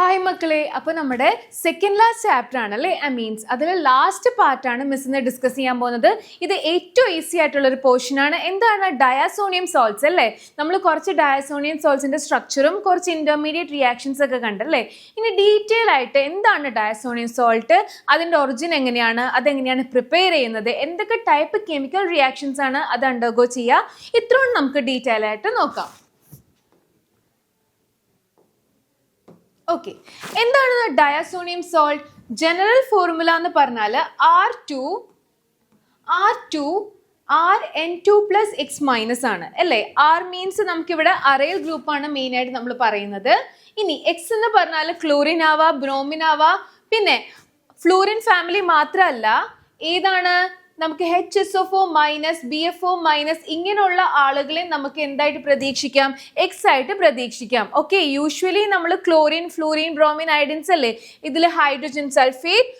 Hi മക്കളെ. അപ്പോൾ നമ്മുടെ സെക്കൻഡ് ലാസ്റ്റ് ചാപ്റ്റർ ആണ് അല്ലേ മീൻസ് അതിലെ ലാസ്റ്റ് പാർട്ടാണ് മിസ് ഇന്ന് ഡിസ്കസ് ചെയ്യാൻ പോകുന്നത്. ഇത് ഏറ്റവും ഈസി ആയിട്ടുള്ള ഒരു പോർഷൻ ആണ്. എന്താണ്? ഡയാസോണിയം സോൾസ് അല്ലേ? നമ്മൾ കുറച്ച് ഡയാസോണിയം സോൾസിന്റെ സ്ട്രക്ചറും കുറച്ച് ഇന്റർമീഡിയറ്റ് റിയാക്ഷൻസ് ഒക്കെ കണ്ടല്ലേ? ഇനി ഡീറ്റെയിൽ ആയിട്ട് എന്താണ് ഡയാസോണിയം സോൾട്ട് അതിന്റെ ഒറിജിൻ എങ്ങനെയാണ്? അതെങ്ങനെയാണ് പ്രിപ്പയർ ചെയ്യുന്നത്? എന്തൊക്കെ ടൈപ്പ് കെമിക്കൽ റിയാക്ഷൻസ് ആണ് അത് അണ്ടർഗോ ചെയ്യുക? ഇത്രയും നമുക്ക് ഡീറ്റെയിൽ ആയിട്ട് നോക്കാം. ഓക്കെ എന്താണ് ഡയാസോണിയം സോൾട്ട് ജനറൽ ഫോർമുല എന്ന് പറഞ്ഞാൽ R two R two R N two plus X minus ആണ്. അല്ലേ? ആർ മീൻസ് നമുക്കിവിടെ ഗ്രൂപ്പ് ഗ്രൂപ്പാണ് മെയിൻ ആയിട്ട് നമ്മൾ പറയുന്നത്. ഇനി എക്സ് എന്ന് പറഞ്ഞാൽ ക്ലോറിൻ ആവാ ബ്രോമിൻ ആവാ. പിന്നെ ഫ്ലൂറിൻ ഫാമിലി മാത്രമല്ല ഏതാണ്? നമുക്ക് H S F O minus B F O minus ഇങ്ങനെയുള്ള ആളുകളെ നമുക്ക് എന്തായിട്ട് പ്രതീക്ഷിക്കാം? എക്സ് ആയിട്ട് പ്രതീക്ഷിക്കാം. ഓക്കെ യൂഷ്വലി നമ്മൾ ക്ലോറിൻ ഫ്ലൂറിൻ ബ്രോമിൻ ഐഡിൻസ് അല്ലേ? ഇതിൽ ഹൈഡ്രജൻ സൾഫേറ്റ്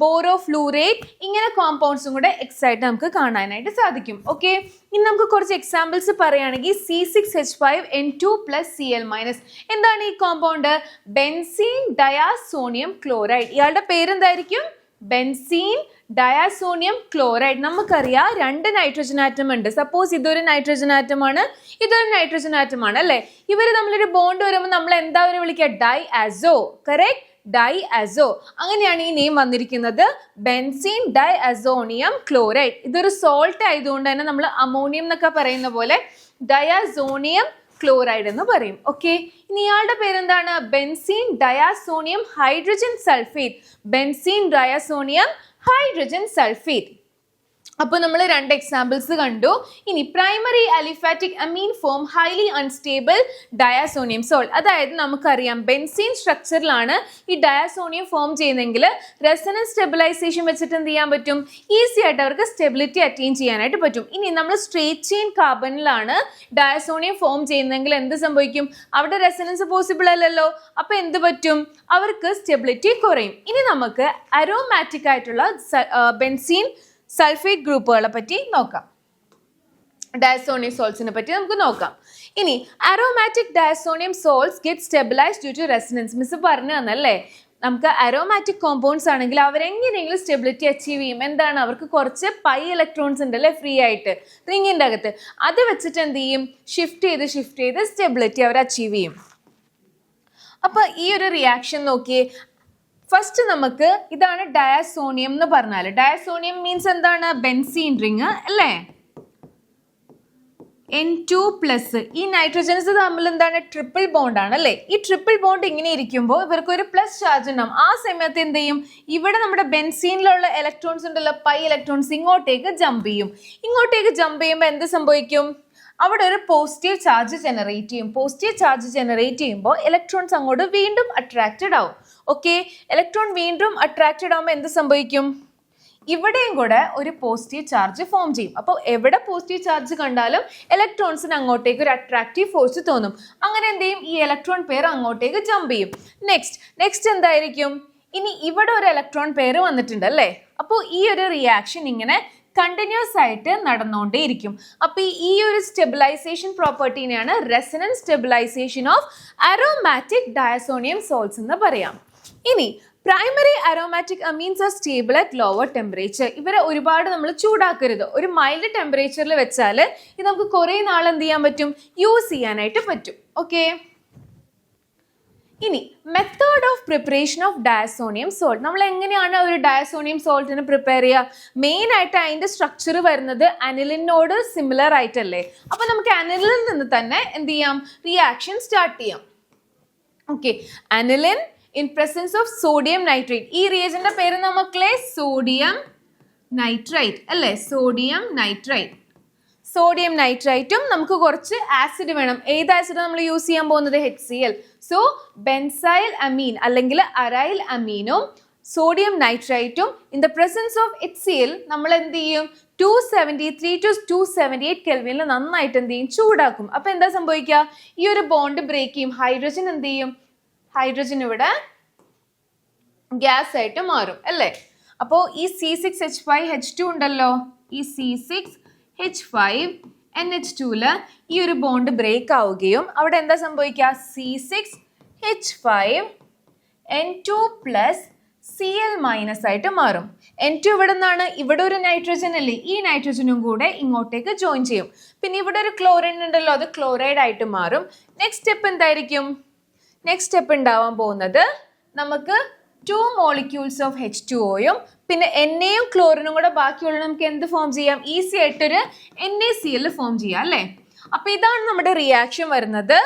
ബോറോ ഫ്ലൂറേറ്റ് ഇങ്ങനെ കോമ്പൗണ്ട്സും കൂടെ എക്സ് ആയിട്ട് നമുക്ക് കാണാനായിട്ട് സാധിക്കും. ഓക്കെ ഇനി നമുക്ക് കുറച്ച് എക്സാമ്പിൾസ് പറയുകയാണെങ്കിൽ C six H five N two plus C L minus എന്താണ് ഈ കോമ്പൗണ്ട് ബെൻസീൻ ഡയാസോണിയം ക്ലോറൈഡ് ഇയാളുടെ പേരെന്തായിരിക്കും? Benzene diazonium chloride. നമുക്കറിയാം രണ്ട് നൈട്രജൻ ആറ്റം ഉണ്ട്. സപ്പോസ് ഇതൊരു നൈട്രജൻ ആറ്റം ആണ് ഇതൊരു നൈട്രജൻ ആറ്റം ആണ് അല്ലേ? ഇവർ തമ്മിലൊരു ബോണ്ട് വരുമ്പോൾ നമ്മൾ എന്താ ഒരു വിളിക്കുക di azo correct di azo അങ്ങനെയാണ് ഈ നെയിം വന്നിരിക്കുന്നത്. ബെൻസീൻ ഡൈ അസോണിയം ക്ലോറൈഡ് ഇതൊരു സോൾട്ട് ആയതുകൊണ്ട് തന്നെ നമ്മൾ അമോണിയം എന്നൊക്കെ പറയുന്ന പോലെ ഡയാസോണിയം ക്ലോറൈഡ് എന്ന് പറയും. ഓക്കെ ഇനി ഇയാളുടെ പേരെന്താണ്? Benzene diazonium hydrogen sulphate benzene diazonium hydrogen sulphate അപ്പോൾ നമ്മൾ രണ്ട് എക്സാമ്പിൾസ് കണ്ടു. ഇനി primary aliphatic amine form highly unstable diazonium salt അതായത് നമുക്കറിയാം ബെൻസീൻ സ്ട്രക്ചറിലാണ് ഈ ഡയാസോണിയം ഫോം ചെയ്യുന്നതെങ്കിൽ റെസനൻസ് സ്റ്റെബിലൈസേഷൻ വെച്ചിട്ട് എന്ത് ചെയ്യാൻ പറ്റും? ഈസി ആയിട്ട് അവർക്ക് സ്റ്റെബിലിറ്റി അറ്റൈൻ ചെയ്യാനായിട്ട് പറ്റും. ഇനി നമ്മൾ സ്ട്രേറ്റ് ചെയിൻ കാർബണിലാണ് ഡയാസോണിയം ഫോം ചെയ്യുന്നതെങ്കിൽ എന്ത് സംഭവിക്കും? അവിടെ റെസനൻസ് പോസിബിൾ അല്ലല്ലോ. അപ്പോൾ എന്ത് പറ്റും? അവർക്ക് സ്റ്റെബിലിറ്റി കുറയും. ഇനി നമുക്ക് അരോമാറ്റിക് ആയിട്ടുള്ള ബെൻസീൻ സൾഫേറ്റ് ഗ്രൂപ്പുകളെ പറ്റി നോക്കാം. ഡയസോണിയം സോൾസിനെ പറ്റി നമുക്ക് നോക്കാം. ഇനി aromatic diazonium salts get stabilise due to resonance miss പറഞ്ഞു തന്നല്ലേ? നമുക്ക് അരോമാറ്റിക് കോമ്പൗണ്ട്സ് ആണെങ്കിൽ അവരെങ്ങനെയെങ്കിലും സ്റ്റെബിലിറ്റി അച്ചീവ് ചെയ്യും. എന്താണ്? അവർക്ക് കുറച്ച് പൈ ഇലക്ട്രോൺസ് ഉണ്ട് അല്ലേ? ഫ്രീ ആയിട്ട്. റിങ്ങിന്റെ അകത്ത്. അത് വെച്ചിട്ട് എന്ത് ചെയ്യും? ഷിഫ്റ്റ് ചെയ്ത് ഷിഫ്റ്റ് ചെയ്ത് സ്റ്റെബിലിറ്റി അവർ അച്ചീവ് ചെയ്യും. അപ്പോൾ ഈ ഒരു റിയാക്ഷൻ നോക്കിയേ ഫസ്റ്റ് നമുക്ക് ഇതാണ് ഡയാസോണിയം എന്ന് പറഞ്ഞാൽ ഡയാസോണിയം മീൻസ് എന്താണ്? ബെൻസീൻ റിങ് അല്ലേ? എൻ ടു പ്ലസ് ഈ നൈട്രജൻസ് തമ്മിൽ എന്താണ്? ട്രിപ്പിൾ ബോണ്ട് ആണ് അല്ലേ? ഈ ട്രിപ്പിൾ ബോണ്ട് ഇങ്ങനെ ഇരിക്കുമ്പോൾ ഇവർക്ക് ഒരു പ്ലസ് ചാർജ് ഉണ്ടാവും. ആ സമയത്ത് എന്ത് ചെയ്യും? ഇവിടെ നമ്മുടെ ബെൻസീനിലുള്ള ഇലക്ട്രോൺസ് ഉണ്ടല്ലോ പൈ ഇലക്ട്രോൺസ് ഇങ്ങോട്ടേക്ക് ജമ്പ് ചെയ്യും. ഇങ്ങോട്ടേക്ക് ജമ്പ് ചെയ്യുമ്പോൾ എന്ത് സംഭവിക്കും? അവിടെ ഒരു പോസിറ്റീവ് ചാർജ് ജനറേറ്റ് ചെയ്യും. പോസിറ്റീവ് ചാർജ് ജനറേറ്റ് ചെയ്യുമ്പോൾ ഇലക്ട്രോൺസ് അങ്ങോട്ട് വീണ്ടും അട്രാക്റ്റഡ് ആവും. ഓക്കെ ഇലക്ട്രോൺ വീണ്ടും അട്രാക്റ്റഡ് ആകുമ്പോൾ എന്ത് സംഭവിക്കും? ഇവിടെയും കൂടെ ഒരു പോസിറ്റീവ് ചാർജ് ഫോം ചെയ്യും. അപ്പോൾ എവിടെ പോസിറ്റീവ് ചാർജ് കണ്ടാലും ഇലക്ട്രോൺസിന് അങ്ങോട്ടേക്ക് ഒരു അട്രാക്റ്റീവ് ഫോഴ്സ് തോന്നും. അങ്ങനെ എന്ത് ചെയ്യും? ഈ ഇലക്ട്രോൺ പെയർ അങ്ങോട്ടേക്ക് ജമ്പ് ചെയ്യും. നെക്സ്റ്റ് നെക്സ്റ്റ് എന്തായിരിക്കും? ഇനി ഇവിടെ ഒരു ഇലക്ട്രോൺ പെയർ വന്നിട്ടുണ്ട് അല്ലേ? അപ്പോൾ ഈ ഒരു റിയാക്ഷൻ ഇങ്ങനെ കണ്ടിന്യൂസ് ആയിട്ട് നടന്നുകൊണ്ടേയിരിക്കും അപ്പോൾ ഈ ഒരു stabilisation പ്രോപ്പർട്ടീനെയാണ് resonance stabilisation of aromatic diazonium salts എന്ന് പറയാം. ഇനി primary aromatic amines are stable at lower temperature ഇവരെ ഒരുപാട് നമ്മൾ ചൂടാക്കരുത്. ഒരു മൈൽഡ് ടെമ്പറേച്ചറിൽ വെച്ചാൽ ഇത് നമുക്ക് കുറേ നാൾ എന്ത് ചെയ്യാൻ പറ്റും? യൂസ് ചെയ്യാനായിട്ട് പറ്റും. ഓക്കെ ഇനി method of preparation of diazonium salt നമ്മൾ എങ്ങനെയാണ് ഒരു ഡയസോണിയം സോൾട്ടിന് പ്രിപ്പയർ ചെയ്യുക? മെയിൻ ആയിട്ട് അതിന്റെ സ്ട്രക്ചർ വരുന്നത് അനിലിനോട് സിമിലർ ആയിട്ടല്ലേ? അപ്പോൾ നമുക്ക് അനിലിൽ നിന്ന് തന്നെ എന്ത് ചെയ്യാം? റിയാക്ഷൻ സ്റ്റാർട്ട് ചെയ്യാം. Okay aniline in presence of sodium nitrate ഈ റിയേജന്റെ പേര് നമുക്കളെ സോഡിയം നൈട്രൈറ്റ് അല്ലേ? സോഡിയം നൈട്രൈറ്റ് സോഡിയം നൈട്രൈറ്റും നമുക്ക് കുറച്ച് ആസിഡ് വേണം. ഏത് ആസിഡ് നമ്മൾ യൂസ് ചെയ്യാൻ പോകുന്നത്? H C L so benzyl amine അല്ലെങ്കിൽ അറൈൽ അമീനും sodium നൈട്രൈറ്റും in the presence of H C L നമ്മൾ എന്ത് ചെയ്യും? Two seventy three to two seventy eight കെൽവിനിൽ നന്നായിട്ട് എന്ത് ചെയ്യും? ചൂടാക്കും. അപ്പോൾ എന്താ സംഭവിക്കുക ഈ ഒരു ബോണ്ട് ബ്രേക്ക് ചെയ്യും. ഹൈഡ്രജൻ എന്ത് ചെയ്യും? ഹൈഡ്രജൻ ഇവിടെ ഗ്യാസ് ആയിട്ട് മാറും അല്ലേ? അപ്പോൾ ഈ C six H five H two ഉണ്ടല്ലോ? ഈ C six H five N H ടുവിൽ ഈ ഒരു ബോണ്ട് ബ്രേക്ക് ആവുകയും അവിടെ എന്താ സംഭവിക്കുക? C six H five N two plus C L minus ആയിട്ട് മാറും. എൻ ടു ഇവിടെ നിന്നാണ് ഇവിടെ ഒരു നൈട്രജൻ അല്ലേ? ഈ നൈട്രജനും കൂടെ ഇങ്ങോട്ടേക്ക് ജോയിൻ ചെയ്യും. പിന്നെ ഇവിടെ ഒരു ക്ലോറിൻ ഉണ്ടല്ലോ അത് ക്ലോറൈഡ് ആയിട്ട് മാറും. നെക്സ്റ്റ് സ്റ്റെപ്പ് എന്തായിരിക്കും? നെക്സ്റ്റ് സ്റ്റെപ്പ് ഉണ്ടാവാൻ പോകുന്നത് നമുക്ക് two molecules of H two ഒയും പിന്നെ എൻ എയും ക്ലോറിനും കൂടെ ബാക്കിയുള്ള നമുക്ക് എന്ത് ഫോം ചെയ്യാം? ഈസി ആയിട്ടൊരു N A C L form ചെയ്യാം അല്ലേ? അപ്പൊ ഇതാണ് നമ്മുടെ റിയാക്ഷൻ വരുന്നത്.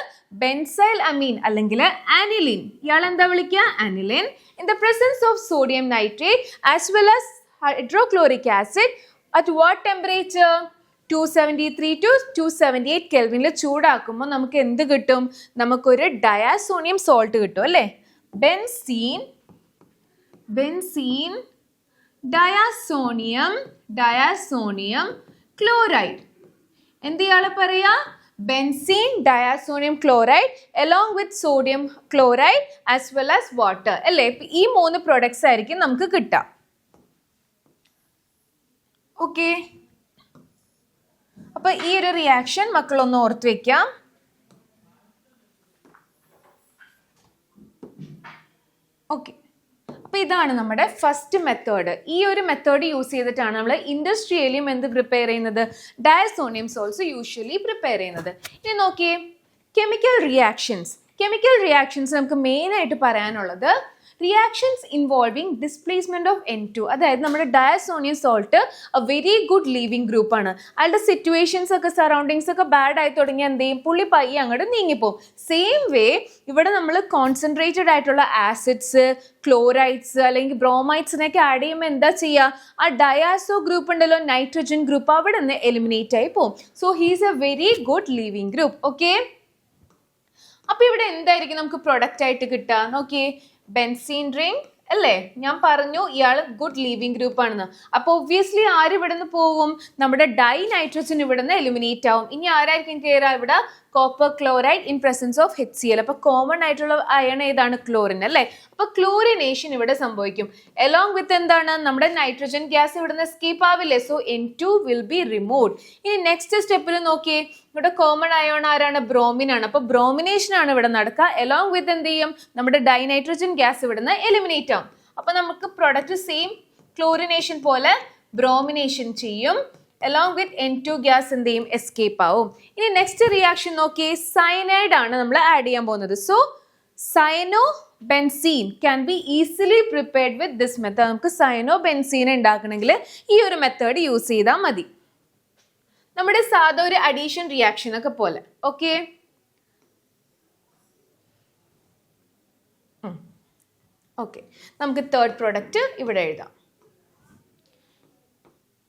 ബെൻസൈൽ അമീൻ അല്ലെങ്കിൽ ആനിലിൻ ഇയാൾ എന്താ വിളിക്കുക? Aniline in the presence of sodium nitrate as well as hydrochloric acid at what temperature two seventy three to two seventy eight കെൽവിനിൽ ചൂടാക്കുമ്പോൾ നമുക്ക് എന്ത് കിട്ടും? നമുക്കൊരു ഡയാസോണിയം സോൾട്ട് കിട്ടും അല്ലേ? Benzene benzene diazonium diazonium chloride. എന്ത് ഇയാളെ പറയാ? Benzene diazonium chloride along with sodium chloride as well as water അല്ലേ? ഈ മൂന്ന് പ്രൊഡക്ട്സ് ആയിരിക്കും നമുക്ക് കിട്ടുക ഓക്കെ അപ്പൊ ഈ ഒരു റിയാക്ഷൻ മക്കളൊന്ന് ഓർത്ത് വെക്കാം. ഓക്കെ അപ്പോൾ ഇതാണ് നമ്മുടെ ഫസ്റ്റ് മെത്തേഡ് ഈ ഒരു മെത്തേഡ് യൂസ് ചെയ്തിട്ടാണ് നമ്മൾ ഇൻഡസ്ട്രിയലിയും എന്ത് പ്രിപ്പയർ ചെയ്യുന്നത്? ഡയസോണിയംസ് ഓൾസോ യൂഷ്വലി പ്രിപ്പയർ ചെയ്യുന്നത്. ഇനി നോക്കിയേ. കെമിക്കൽ റിയാക്ഷൻസ് കെമിക്കൽ റിയാക്ഷൻസ് നമുക്ക് മെയിനായിട്ട് പറയാനുള്ളത് reactions involving displacement of N two അതായത് നമ്മുടെ diazonium salt a very good leaving ഗ്രൂപ്പാണ് അയാളുടെ സിറ്റുവേഷൻസ് ഒക്കെ സറൗണ്ടിങ്സ് ഒക്കെ ബാഡ് ആയി തുടങ്ങിയ എന്ത് ചെയ്യും? പുള്ളി പയ്യെ അങ്ങോട്ട് നീങ്ങിപ്പോവും. സെയിം വേ ഇവിടെ നമ്മൾ കോൺസെൻട്രേറ്റഡ് ആയിട്ടുള്ള ആസിഡ്സ് ക്ലോറൈഡ്സ് അല്ലെങ്കിൽ ബ്രോമൈഡ്സിനൊക്കെ ആഡ് ചെയ്യുമ്പോൾ എന്താ ചെയ്യുക ആ ഡയാസോ ഗ്രൂപ്പ് ഉണ്ടല്ലോ നൈട്രജൻ ഗ്രൂപ്പ് അവിടെ നിന്ന് എലിമിനേറ്റ് ആയി പോകും so he's a very good leaving group okay അപ്പൊ ഇവിടെ എന്തായിരിക്കും നമുക്ക് പ്രൊഡക്റ്റ് ആയിട്ട് കിട്ടുക? നോക്കിയേ ബെൻസീൻ റിംഗ് അല്ലേ? ഞാൻ പറഞ്ഞു ഇയാൾ ഗുഡ് ലീവിങ് ഗ്രൂപ്പ് ആണെന്ന് അപ്പൊ ഒബ്വിയസ്ലി ആര് നിന്ന് പോവും? നമ്മുടെ ഡൈ നൈട്രജൻ നിന്ന് എലിമിനേറ്റ് ആവും. ഇനി ആരായിരിക്കും കയറുക ഇവിടെ? Copper chloride in presence of H C L അപ്പൊ കോമൺ ആയിട്ടുള്ള അയൺ ഏതാണ്? ക്ലോറിൻ അല്ലേ? അപ്പൊ ക്ലോറിനേഷൻ ഇവിടെ സംഭവിക്കും. എലോങ് വിത്ത് എന്താണ്? നമ്മുടെ നൈട്രജൻ ഗ്യാസ് ഇവിടെ നിന്ന് escape ആവില്ലേ? So N two will be remove ഇനി നെക്സ്റ്റ് സ്റ്റെപ്പിൽ നോക്കിയേ. ഇവിടെ കോമൺ അയോൺ ആരാണ്? ബ്രോമിൻ ആണ്. അപ്പൊ ബ്രോമിനേഷൻ ആണ് ഇവിടെ നടക്കുക. എലോങ് വിത്ത് എന്ത് ചെയ്യും? നമ്മുടെ ഡൈനൈട്രജൻ ഗ്യാസ് ഇവിടെ നിന്ന് എലിമിനേറ്റ് ആവും. അപ്പൊ നമുക്ക് പ്രൊഡക്റ്റ് സെയിം ക്ലോറിനേഷൻ പോലെ ബ്രോമിനേഷൻ ചെയ്യും. Along with N two gas എന്ത് ചെയ്യും എസ്കേപ്പ് ആവും. ഇനി നെക്സ്റ്റ് റിയാക്ഷൻ നോക്കി സൈനൈഡ് ആണ് നമ്മൾ ആഡ് ചെയ്യാൻ പോകുന്നത്. So cyano benzene can be easily prepared with this method നമുക്ക് സൈനോ ബെൻസീൻ ഉണ്ടാക്കണമെങ്കിൽ ഈ ഒരു മെത്തേഡ് യൂസ് ചെയ്താൽ മതി. നമ്മുടെ സാധാ ഒരു അഡീഷൻ റിയാക്ഷൻ ഒക്കെ പോലെ ഓക്കെ ഓക്കെ നമുക്ക് തേർഡ് പ്രൊഡക്റ്റ് ഇവിടെ എഴുതാം.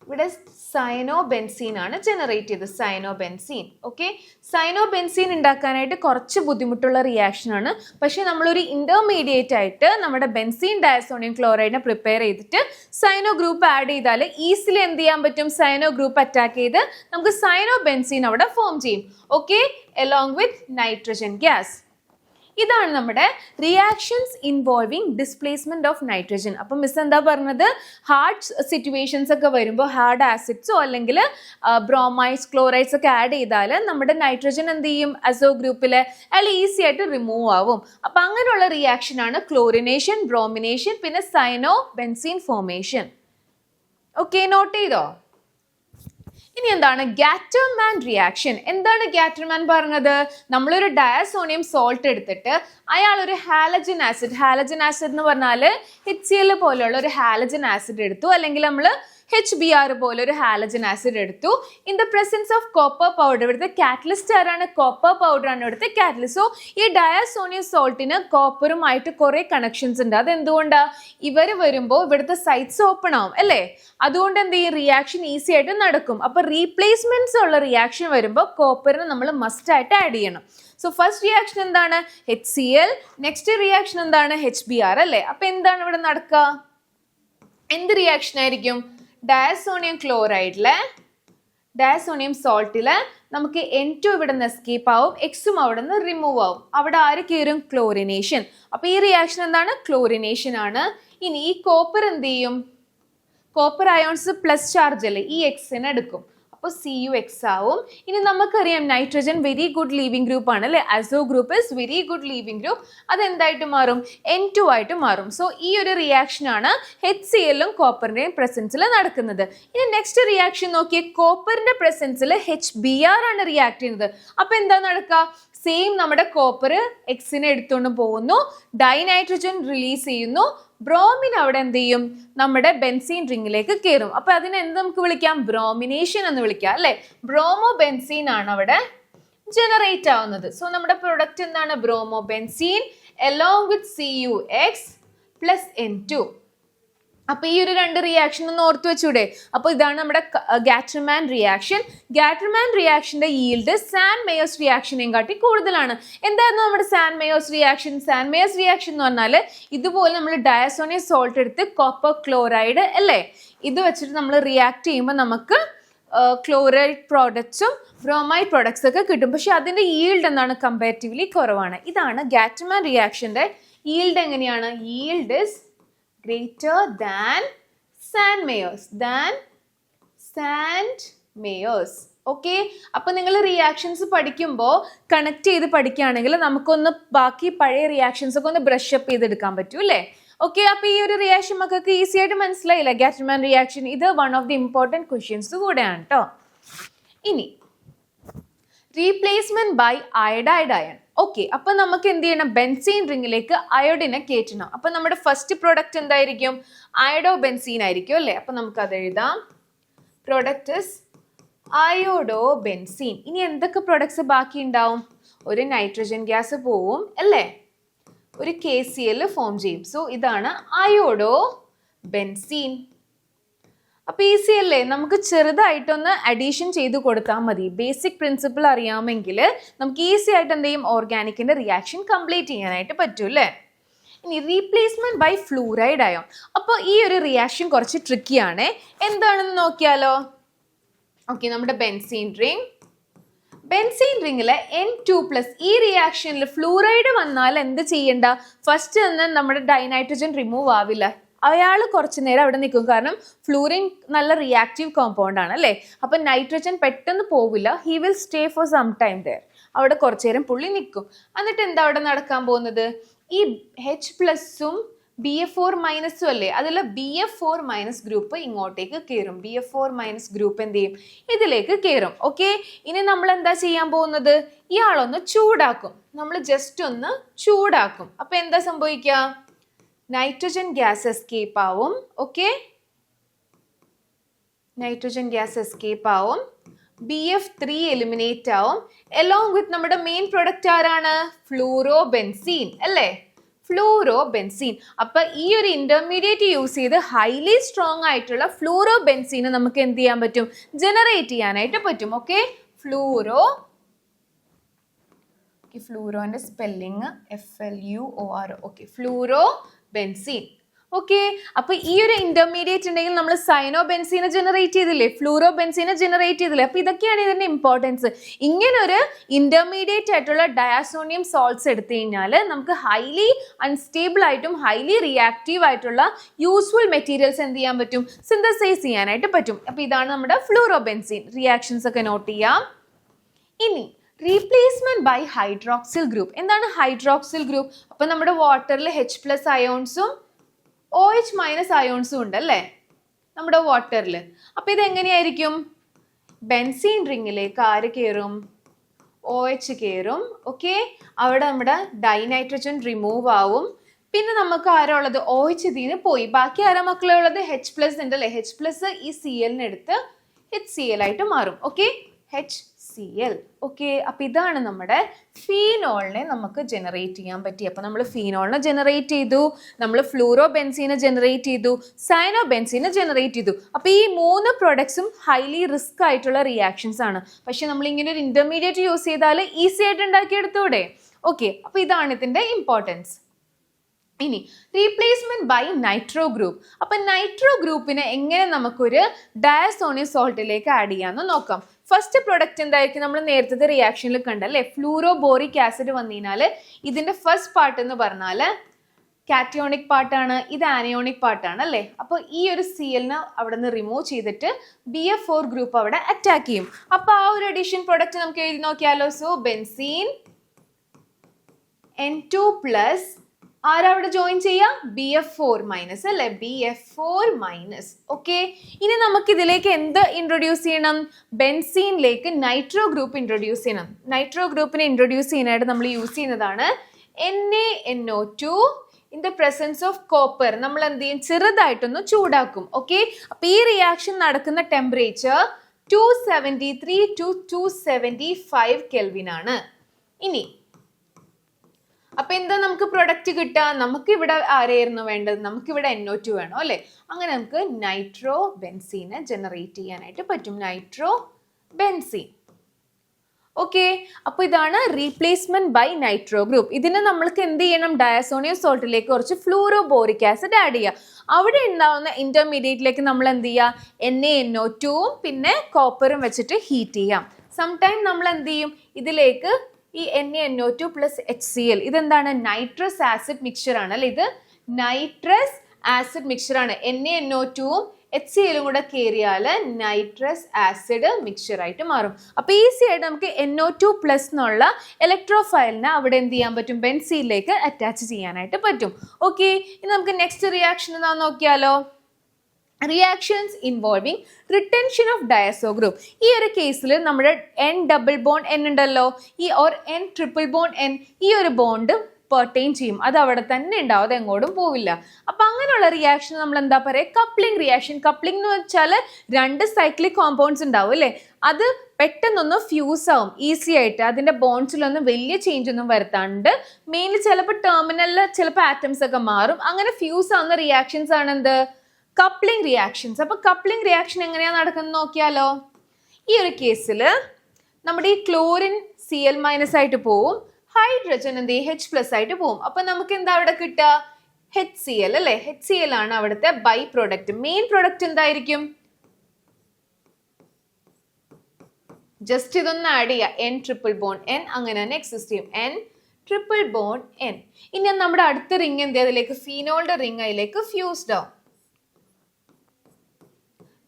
ഇവിടെ സൈനോ ബെൻസീൻ ആണ് ജനറേറ്റ് ചെയ്തത്. Cyano benzene okay cyano benzene ഉണ്ടാക്കാനായിട്ട് കുറച്ച് ബുദ്ധിമുട്ടുള്ള റിയാക്ഷൻ ആണ്. പക്ഷേ നമ്മളൊരു ഇന്റർമീഡിയറ്റ് ആയിട്ട് നമ്മുടെ ബെൻസീൻ ഡയസോണിയം ക്ലോറൈഡിനെ പ്രിപ്പയർ ചെയ്തിട്ട് സൈനോ ഗ്രൂപ്പ് ആഡ് ചെയ്താൽ ഈസിലി എന്ത് ചെയ്യാൻ പറ്റും? സൈനോ ഗ്രൂപ്പ് അറ്റാക്ക് ചെയ്ത് നമുക്ക് സൈനോ ബെൻസീൻ അവിടെ ഫോം ചെയ്യും okay along with nitrogen gas ഇതാണ് നമ്മുടെ reactions involving displacement of nitrogen അപ്പം മിസ് എന്താ പറഞ്ഞത്? ഹാർഡ് സിറ്റുവേഷൻസ് ഒക്കെ വരുമ്പോൾ ഹാർഡ് ആസിഡ്സോ അല്ലെങ്കിൽ ബ്രോമൈഡ്സ് ക്ലോറൈഡ്സ് ഒക്കെ ആഡ് ചെയ്താൽ നമ്മുടെ നൈട്രജൻ എന്ത് ചെയ്യും? അസോ ഗ്രൂപ്പിൽ അതിൽ ഈസി ആയിട്ട് റിമൂവ് ആവും. അപ്പം അങ്ങനെയുള്ള റിയാക്ഷൻ ആണ് ക്ലോറിനേഷൻ ബ്രോമിനേഷൻ പിന്നെ cyano benzene formation okay note ചെയ്തോ? ഇനി എന്താണ് ഗാറ്റർമാൻ റിയാക്ഷൻ എന്താണ് ഗാറ്റർമാൻ പറഞ്ഞത്? നമ്മളൊരു ഡയസോണിയം സോൾട്ട് എടുത്തിട്ട് അയാൾ ഒരു ഹാലജൻ ആസിഡ് ഹാലജൻ ആസിഡ് എന്ന് പറഞ്ഞാൽ എച്ച് എൽ പോലെയുള്ള ഒരു ഹാലജൻ ആസിഡ് എടുത്തു. അല്ലെങ്കിൽ നമ്മൾ എച്ച് ബി ആർ പോലെ ഒരു ഹാലജൻ ആസിഡ് എടുത്തു. In the presence of copper powder ഇവിടുത്തെ കാറ്റലിസ്റ്റ് ആരാണ്? കോപ്പർ പൗഡർ ആണ് ഇവിടുത്തെ കാറ്റലിസ്റ്റ് സോ ഈ ഡയാസോണിയ സോൾട്ടിന് കോപ്പറുമായിട്ട് കുറേ കണക്ഷൻസ് ഉണ്ട്. അതെന്തുകൊണ്ടാണ് ഇവർ വരുമ്പോൾ ഇവിടുത്തെ സൈറ്റ്സ് ഓപ്പൺ ആവും അല്ലേ? അതുകൊണ്ട് എന്ത് ചെയ്യും? റിയാക്ഷൻ ഈസി ആയിട്ട് നടക്കും. അപ്പൊ റീപ്ലേസ്മെന്റ്സ് ഉള്ള റിയാക്ഷൻ വരുമ്പോൾ കോപ്പറിന് നമ്മൾ മസ്റ്റ് ആയിട്ട് ആഡ് ചെയ്യണം. സോ ഫസ്റ്റ് റിയാക്ഷൻ എന്താണ്? H C L next reaction എന്താണ്? എച്ച് ബി ആർ അല്ലേ? അപ്പൊ എന്താണ് ഇവിടെ നടക്കുക എന്ത് റിയാക്ഷൻ ആയിരിക്കും? ഡയസോണിയം ക്ലോറൈഡിൽ ഡയസോണിയം സോൾട്ടിൽ നമുക്ക് എൻ ടു ഇവിടെ നിന്ന് എസ്കേപ്പ് ആവും എക്സും അവിടെ നിന്ന് റിമൂവ് ആവും. അവിടെ ആര് കയറും ക്ലോറിനേഷൻ അപ്പോൾ ഈ റിയാക്ഷൻ എന്താണ്? ക്ലോറിനേഷൻ ആണ്. ഇനി ഈ കോപ്പർ എന്ത് ചെയ്യും? കോപ്പർ അയോൺസ് പ്ലസ് ചാർജ് അല്ലേ? ഈ എക്സിനെ എടുക്കും. അപ്പോൾ സി യു എക്സ് ആവും. ഇനി നമുക്കറിയാം nitrogen very good leaving group ആണ് അല്ലേ? Azo group is very good leaving group അതെന്തായിട്ട് മാറും? എൻ ടു ആയിട്ട് മാറും. സോ ഈ ഒരു റിയാക്ഷൻ ആണ് എച്ച് സി എല്ലും കോപ്പറിന്റെയും പ്രസൻസിൽ നടക്കുന്നത്. ഇനി നെക്സ്റ്റ് റിയാക്ഷൻ നോക്കിയേ കോപ്പറിന്റെ പ്രസൻസിൽ എച്ച് ബി ആർ ആണ് റിയാക്ട് ചെയ്യുന്നത്. അപ്പോൾ എന്താ നടക്കുക സെയിം നമ്മുടെ കോപ്പർ എക്സിനെ എടുത്തുകൊണ്ട് പോകുന്നു. ഡൈനൈട്രജൻ റിലീസ് ചെയ്യുന്നു. ബ്രോമിൻ അവിടെ എന്ത് ചെയ്യും? നമ്മുടെ ബെൻസീൻ റിങ്ങിലേക്ക് കയറും. അപ്പൊ അതിനെ എന്ത് നമുക്ക് വിളിക്കാം? ബ്രോമിനേഷൻ എന്ന് വിളിക്കാം അല്ലെ? ബ്രോമോ ബെൻസീൻ ആണ് അവിടെ ജനറേറ്റ് ആവുന്നത്. സോ നമ്മുടെ പ്രൊഡക്റ്റ് എന്താണ്? Bromo benzene along with C U X plus N two അപ്പൊ ഈ ഒരു രണ്ട് റിയാക്ഷൻ ഒന്ന് ഓർത്തു വെച്ചൂടെ? അപ്പൊ ഇതാണ് നമ്മുടെ ഗാറ്റർമാൻ റിയാക്ഷൻ ഗാറ്റർമാൻ റിയാക്ഷന്റെ ഈൽഡ് സാൻ മേയോസ് റിയാക്ഷനെയും കാട്ടി കൂടുതലാണ്. എന്തായിരുന്നു നമ്മുടെ Sandmeyer's reaction Sandmeyer's reaction എന്ന് പറഞ്ഞാൽ ഇതുപോലെ നമ്മൾ ഡയസോണിയ സോൾട്ട് എടുത്ത് കോപ്പർ ക്ലോറൈഡ് അല്ലേ? ഇത് വെച്ചിട്ട് നമ്മൾ റിയാക്ട് ചെയ്യുമ്പോൾ നമുക്ക് ക്ലോറൈഡ് പ്രോഡക്ട്സും ബ്രോമൈഡ് പ്രോഡക്ട്സ് ഒക്കെ കിട്ടും. പക്ഷെ അതിന്റെ ഈൽഡ് എന്താണ്? കമ്പാരിറ്റീവ്ലി കുറവാണ്. ഇതാണ് ഗാറ്റർമാൻ റിയാക്ഷന്റെ ഈൽഡ് എങ്ങനെയാണ്? Yield is greater than sand mayors than sand mayors. Okay അപ്പൊ നിങ്ങൾ റിയാക്ഷൻസ് പഠിക്കുമ്പോൾ കണക്ട് ചെയ്ത് പഠിക്കുകയാണെങ്കിൽ നമുക്കൊന്ന് ബാക്കി പഴയ റിയാക്ഷൻസ് ഒക്കെ ഒന്ന് ബ്രഷ് അപ്പ് ചെയ്തെടുക്കാൻ പറ്റും അല്ലേ? ഓക്കെ അപ്പൊ ഈ ഒരു റിയാക്ഷൻ മക്കൾക്ക് ഈസി ആയിട്ട് മനസ്സിലായില്ല? ഗാറ്റർമാൻ റിയാക്ഷൻ ഇത് one of the important questions കൂടെയാണ് കേട്ടോ ഇനി replacement by iodide ion okay അപ്പൊ നമുക്ക് എന്ത് ചെയ്യണം? ബെൻസീൻ റിങ്ങിലേക്ക് അയോഡിനെ കയറ്റണം അപ്പൊ നമ്മുടെ ഫസ്റ്റ് പ്രോഡക്റ്റ് എന്തായിരിക്കും? അയഡോ ബെൻസീൻ ആയിരിക്കും അല്ലേ? അപ്പൊ നമുക്ക് അത് എഴുതാം. പ്രോഡക്റ്റ് അയോഡോ ബെൻസീൻ ഇനി എന്തൊക്കെ പ്രൊഡക്ട്സ് ബാക്കി ഉണ്ടാവും? ഒരു നൈട്രജൻ ഗ്യാസ് പോവും അല്ലേ? ഒരു കെ സി എൽ ഫോം ചെയ്യും. സോ ഇതാണ് അയോഡോ ബെൻസീൻ അപ്പൊ ഈസി അല്ലേ? നമുക്ക് ചെറുതായിട്ടൊന്ന് അഡീഷൻ ചെയ്ത് കൊടുത്താൽ മതി. ബേസിക് പ്രിൻസിപ്പിൾ അറിയാമെങ്കിൽ നമുക്ക് ഈസി ആയിട്ട് എന്ത് ചെയ്യും? ഓർഗാനിക്കിന്റെ റിയാക്ഷൻ കംപ്ലീറ്റ് ചെയ്യാനായിട്ട് പറ്റും അല്ലേ? ഇനി റീപ്ലേസ്മെന്റ് ബൈ ഫ്ലൂറൈഡ് ആയോ? അപ്പോൾ ഈ ഒരു റിയാക്ഷൻ കുറച്ച് ട്രിക്കിയാണ് എന്താണെന്ന് നോക്കിയാലോ? ഓക്കെ നമ്മുടെ ബെൻസീൻ റിംഗ് ബെൻസീൻ റിങ്ങിൽ എൻ ടു പ്ലസ് ഈ റിയാക്ഷനിൽ ഫ്ലൂറൈഡ് വന്നാൽ എന്ത് ചെയ്യണ്ട? ഫസ്റ്റ് തന്നെ നമ്മുടെ ഡൈനൈട്രജൻ റിമൂവ് ആവില്ല. അയാൾ കുറച്ച് നേരം അവിടെ നിൽക്കും. കാരണം ഫ്ലൂറിൻ നല്ല റിയാക്റ്റീവ് കോമ്പൗണ്ട് ആണ് അല്ലേ? അപ്പം നൈട്രജൻ പെട്ടെന്ന് പോവില്ല. He will stay for some time there അവിടെ കുറച്ച് നേരം പുള്ളി നിൽക്കും. എന്നിട്ട് എന്താ അവിടെ നടക്കാൻ പോകുന്നത്? ഈ എച്ച് പ്ലസും ബി എഫ് ഫോർ മൈനസും അല്ലേ? അതിൽ B F four minus group ഇങ്ങോട്ടേക്ക് കയറും. B F four minus group എന്ത് ചെയ്യും? ഇതിലേക്ക് കയറും. ഓക്കെ ഇനി നമ്മൾ എന്താ ചെയ്യാൻ പോകുന്നത്? ഇയാളൊന്ന് ചൂടാക്കും. നമ്മൾ ജസ്റ്റ് ഒന്ന് ചൂടാക്കും. അപ്പൊ എന്താ സംഭവിക്കുക? നൈട്രജൻ ഗ്യാസ് എസ്കേപ്പ് ആവും. ഓക്കെ നൈട്രജൻ ഗ്യാസ് എസ്കേപ്പ് ആവും. ബി എഫ് ത്രീ എലിമിനേറ്റ് ആവും. എലോങ് വിത്ത് നമ്മുടെ മെയിൻ പ്രൊഡക്റ്റ് ആരാണ്? ഫ്ലൂറോ ബെൻസീൻ അല്ലേ? ഫ്ലൂറോ ബെൻസീൻ അപ്പൊ ഈ ഒരു ഇന്റർമീഡിയറ്റ് യൂസ് ചെയ്ത് ഹൈലി സ്ട്രോങ് ആയിട്ടുള്ള ഫ്ലൂറോ ബെൻസീനെ നമുക്ക് എന്ത് ചെയ്യാൻ പറ്റും? ജനറേറ്റ് ചെയ്യാനായിട്ട് പറ്റും. Okay fluoro ഫ്ലൂറോന്റെ spelling F L U O R okay fluoro benzene okay അപ്പൊ ഈ ഒരു ഇന്റർമീഡിയറ്റ് ഉണ്ടെങ്കിൽ നമ്മൾ സൈനോ ബെൻസീനെ ജനറേറ്റ് ചെയ്തില്ലേ? ഫ്ലൂറോ ബെൻസീനെ ജനറേറ്റ് ചെയ്തില്ലേ? അപ്പൊ ഇതൊക്കെയാണ് ഇതിന്റെ ഇമ്പോർട്ടൻസ് ഇങ്ങനെ ഒരു ഇന്റർമീഡിയറ്റ് ആയിട്ടുള്ള ഡയാസോണിയം സോൾട്സ് എടുത്തു കഴിഞ്ഞാൽ നമുക്ക് ഹൈലി അൺസ്റ്റേബിൾ ആയിട്ടും ഹൈലി റിയാക്റ്റീവ് ആയിട്ടുള്ള യൂസ്ഫുൾ മെറ്റീരിയൽസ് എന്ത് ചെയ്യാൻ പറ്റും? സിന്തസൈസ് ചെയ്യാനായിട്ട് പറ്റും. അപ്പൊ ഇതാണ് നമ്മുടെ ഫ്ലൂറോ ബെൻസീൻ റിയാക്ഷൻസ് ഒക്കെ നോട്ട് ചെയ്യാം. ഇനി റീപ്ലേസ്മെന്റ് ബൈ ഹൈഡ്രോക്സിൽ ഗ്രൂപ്പ് എന്താണ് ഹൈഡ്രോക്സിൽ ഗ്രൂപ്പ് അപ്പൊ നമ്മുടെ വാട്ടറിൽ എച്ച് പ്ലസ് അയോൺസും ഒ എച്ച് മൈനസ് അയോൺസും ഉണ്ട് അല്ലേ നമ്മുടെ വാട്ടറിൽ അപ്പൊ ഇത് എങ്ങനെയായിരിക്കും ബെൻസീൻ റിങ്ങിലേക്ക് ആര് കയറും ഒ എച്ച് കയറും ഓക്കെ അവിടെ നമ്മുടെ ഡൈനൈട്രജൻ റിമൂവ് ആവും. പിന്നെ നമുക്ക് ആരാ ഉള്ളത് ഒ എച്ച് ഇതിന് പോയി. ബാക്കി ആരാ മക്കളെ ഉള്ളത് എച്ച് പ്ലസ് ഉണ്ട് അല്ലേ? എച്ച് പ്ലസ് ഈ സി എല്ലിനെടുത്ത് എച്ച് സി എൽ ആയിട്ട് മാറും. Okay H C L okay അപ്പം ഇതാണ് നമ്മുടെ ഫീനോളിനെ നമുക്ക് ജനറേറ്റ് ചെയ്യാൻ പറ്റി അപ്പം നമ്മൾ ഫീനോളിനെ ജനറേറ്റ് ചെയ്തു നമ്മൾ ഫ്ലൂറോ ബെൻസീനെ ജനറേറ്റ് ചെയ്തു സൈനോ ബെൻസീനെ ജനറേറ്റ് ചെയ്തു. അപ്പം ഈ മൂന്ന് പ്രൊഡക്ട്സും ഹൈലി റിസ്ക് ആയിട്ടുള്ള റിയാക്ഷൻസ് ആണ്. പക്ഷേ നമ്മൾ ഇങ്ങനെ ഒരു ഇന്റർമീഡിയറ്റ് യൂസ് ചെയ്താൽ ഈസി ആയിട്ട് ഉണ്ടാക്കിയെടുത്തൂടെ. ഓക്കെ അപ്പം ഇതാണ് ഇതിന്റെ ഇമ്പോർട്ടൻസ് ഇനി റീപ്ലേസ്മെന്റ് ബൈ നൈട്രോ ഗ്രൂപ്പ് അപ്പൊ നൈട്രോ ഗ്രൂപ്പിനെ എങ്ങനെ നമുക്കൊരു ഡയസോണിയം സോൾട്ടിലേക്ക് ആഡ് ചെയ്യാമെന്ന് നോക്കാം. ഫസ്റ്റ് പ്രൊഡക്റ്റ് എന്തായിരിക്കും? നമ്മൾ നേരത്തെ റിയാക്ഷനിൽ കണ്ടല്ലേ ഫ്ലൂറോ ബോറിക് ആസിഡ് വന്നു കഴിഞ്ഞാൽ ഇതിന്റെ ഫസ്റ്റ് പാർട്ട് എന്ന് പറഞ്ഞാൽ കാറ്റിയോണിക് പാർട്ടാണ് ഇത് ആനയോണിക് പാർട്ടാണ് അല്ലേ? അപ്പോൾ ഈ ഒരു സി എല്ലിന് അവിടെ നിന്ന് റിമൂവ് ചെയ്തിട്ട് ബി എഫ് ഫോർ ഗ്രൂപ്പ് അവിടെ അറ്റാക്ക് ചെയ്യും. അപ്പോൾ ആ ഒരു അഡീഷൻ പ്രൊഡക്റ്റ് നമുക്ക് എഴുതി നോക്കിയാലോ? So benzene N two plus ആരവിടെ ജോയിൻ ചെയ്യുക ബി എഫ് ഫോർ മൈനസ് അല്ലെ? B F four minus okay ഇനി നമുക്ക് ഇതിലേക്ക് എന്ത് ഇൻട്രൊഡ്യൂസ് ചെയ്യണം? ബെൻസീനിലേക്ക് നൈട്രോ ഗ്രൂപ്പ് ഇൻട്രൊഡ്യൂസ് ചെയ്യണം. നൈട്രോ ഗ്രൂപ്പിനെ ഇൻട്രൊഡ്യൂസ് ചെയ്യാനായിട്ട് നമ്മൾ യൂസ് ചെയ്യുന്നതാണ് N A N O two in the presence of copper നമ്മൾ എന്ത് ചെയ്യും? ചെറുതായിട്ടൊന്ന് ചൂടാക്കും. ഓക്കെ അപ്പൊ ഈ റിയാക്ഷൻ നടക്കുന്ന temperature two seventy three to two seventy five കെൽവിനാണ് ഇനി അപ്പൊ എന്താ നമുക്ക് പ്രൊഡക്റ്റ് കിട്ടുക? നമുക്ക് ഇവിടെ ആരെയായിരുന്നു വേണ്ടത്? നമുക്ക് ഇവിടെ എൻഒ ടു വേണോ അല്ലെ? അങ്ങനെ നമുക്ക് നൈട്രോ ബെൻസീനെ ജനറേറ്റ് ചെയ്യാനായിട്ട് പറ്റും. നൈട്രോ ബെൻസീൻ ഓക്കെ അപ്പോൾ ഇതാണ് റീപ്ലേസ്മെന്റ് ബൈ നൈട്രോ ഗ്രൂപ്പ് ഇതിന് നമ്മൾക്ക് എന്ത് ചെയ്യണം? ഡയസോണിയം സോൾട്ടിലേക്ക് കുറച്ച് ഫ്ലൂറോ ബോറിക് ആസിഡ് ആഡ് ചെയ്യുക അവിടെ ഉണ്ടാവുന്ന ഇന്റർമീഡിയറ്റിലേക്ക് നമ്മൾ എന്ത് ചെയ്യുക എൻ എ എൻ ഒ ടുവും പിന്നെ കോപ്പറും വെച്ചിട്ട് ഹീറ്റ് ചെയ്യാം. സംടൈം നമ്മൾ എന്ത് ചെയ്യും? ഇതിലേക്ക് ഈ N A N O two plus H C L ഇതെന്താണ്? നൈട്രസ് ആസിഡ് മിക്സ്ചർ ആണ് അല്ലെ ഇത്? നൈട്രസ് ആസിഡ് മിക്സ്ചർ ആണ്. എൻ എ എൻ ഒ ടുവും എച്ച് സി എല്ലും കൂടെ കയറിയാൽ നൈട്രസ് ആസിഡ് മിക്സ്ചർ ആയിട്ട് മാറും. അപ്പോൾ ഈസി ആയിട്ട് നമുക്ക് എൻ ഒ ടു പ്ലസ് എന്നുള്ള ഇലക്ട്രോഫൈലിനെ അവിടെ എന്ത് ചെയ്യാൻ പറ്റും? ബെൻസിയിലേക്ക് അറ്റാച്ച് ചെയ്യാനായിട്ട് പറ്റും. ഓക്കെ ഇനി നമുക്ക് നെക്സ്റ്റ് റിയാക്ഷൻ എന്താ നോക്കിയാലോ? Reactions involving retention of diazo group ഈ ഒരു കേസിൽ നമ്മുടെ എൻ ഡബിൾ ബോണ്ട് എൻ ഉണ്ടല്ലോ. ഈ or N triple bond N ഈ ഒരു ബോണ്ട് പെർട്ടെയിൻ ചെയ്യും. അത് അവിടെ തന്നെ ഉണ്ടാവും. അത് എങ്ങോട്ടും പോവില്ല. അപ്പൊ അങ്ങനെയുള്ള റിയാക്ഷൻ നമ്മൾ എന്താ പറയുക കപ്ലിംഗ് റിയാക്ഷൻ കപ്ലിംഗ് എന്ന് വെച്ചാൽ രണ്ട് സൈക്ലിക് കോമ്പൗണ്ട്സ് ഉണ്ടാവും അല്ലേ? അത് പെട്ടെന്നൊന്ന് ഫ്യൂസ് ആവും. ഈസി ആയിട്ട്. അതിന്റെ ബോൺസിലൊന്നും വലിയ ചേഞ്ച് ഒന്നും വരുത്താണ്ട് മെയിൻലി ചിലപ്പോൾ ടെർമിനലിൽ ചിലപ്പോൾ ആറ്റംസ് ഒക്കെ മാറും. അങ്ങനെ ഫ്യൂസ് ആവുന്ന റിയാക്ഷൻസ് ആണ് എന്ത്? കപ്ലിംഗ് റിയാക്ഷൻസ് അപ്പൊ കപ്ലിംഗ് റിയാക്ഷൻ എങ്ങനെയാണ് നടക്കുന്നത് നോക്കിയാലോ? ഈ ഒരു കേസിൽ നമ്മുടെ ഈ ക്ലോറിൻ സി എൽ മൈനസ് ആയിട്ട് പോവും. ഹൈഡ്രജൻ എന്ത് ചെയ്യും? എച്ച് പ്ലസ് ആയിട്ട് പോവും. അപ്പൊ നമുക്ക് എന്താ അവിടെ കിട്ടുക? എച്ച് സി എൽ അല്ലെ? എച്ച് സി എൽ ആണ് അവിടുത്തെ ബൈ പ്രോഡക്റ്റ് മെയിൻ പ്രോഡക്റ്റ് എന്തായിരിക്കും? ജസ്റ്റ് ഇതൊന്ന് ആഡ് ചെയ്യുക എൻ ട്രിപ്പിൾ ബോൺ എൻ അങ്ങനെ തന്നെ എക്സിസ്റ്റ് ചെയ്യും. എൻ ട്രിപ്പിൾ ബോൺ എൻ ഇനി നമ്മുടെ അടുത്ത റിങ് എന്ത് അതിലേക്ക് ഫീനോളുടെ റിങ് അതിലേക്ക് ഫ്യൂസ്ഡ് ആവും